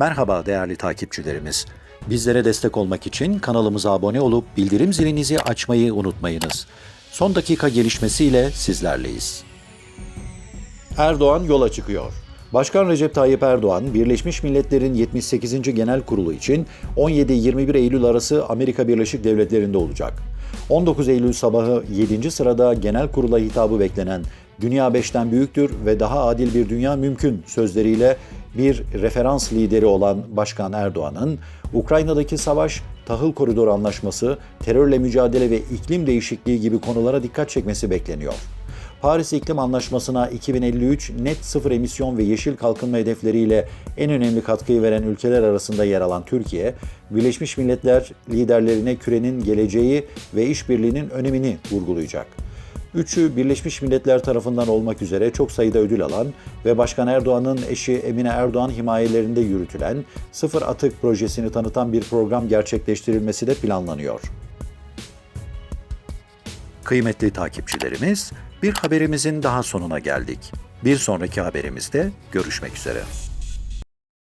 Merhaba değerli takipçilerimiz. Bizlere destek olmak için kanalımıza abone olup bildirim zilinizi açmayı unutmayınız. Son dakika gelişmesiyle sizlerleyiz. Erdoğan yola çıkıyor. Başkan Recep Tayyip Erdoğan, Birleşmiş Milletler'in 78. Genel Kurulu için 17-21 Eylül arası Amerika Birleşik Devletleri'nde olacak. 19 Eylül sabahı 7. sırada genel kurula hitabı beklenen "Dünya 5'ten büyüktür ve daha adil bir dünya mümkün" sözleriyle bir referans lideri olan Başkan Erdoğan'ın Ukrayna'daki savaş, tahıl koridoru anlaşması, terörle mücadele ve iklim değişikliği gibi konulara dikkat çekmesi bekleniyor. Paris İklim Anlaşması'na 2053 net sıfır emisyon ve yeşil kalkınma hedefleriyle en önemli katkıyı veren ülkeler arasında yer alan Türkiye, Birleşmiş Milletler liderlerine kürenin geleceği ve işbirliğinin önemini vurgulayacak. Üçü Birleşmiş Milletler tarafından olmak üzere çok sayıda ödül alan ve Başkan Erdoğan'ın eşi Emine Erdoğan himayelerinde yürütülen Sıfır Atık projesini tanıtan bir program gerçekleştirilmesi de planlanıyor. Kıymetli takipçilerimiz, bir haberimizin daha sonuna geldik. Bir sonraki haberimizde görüşmek üzere.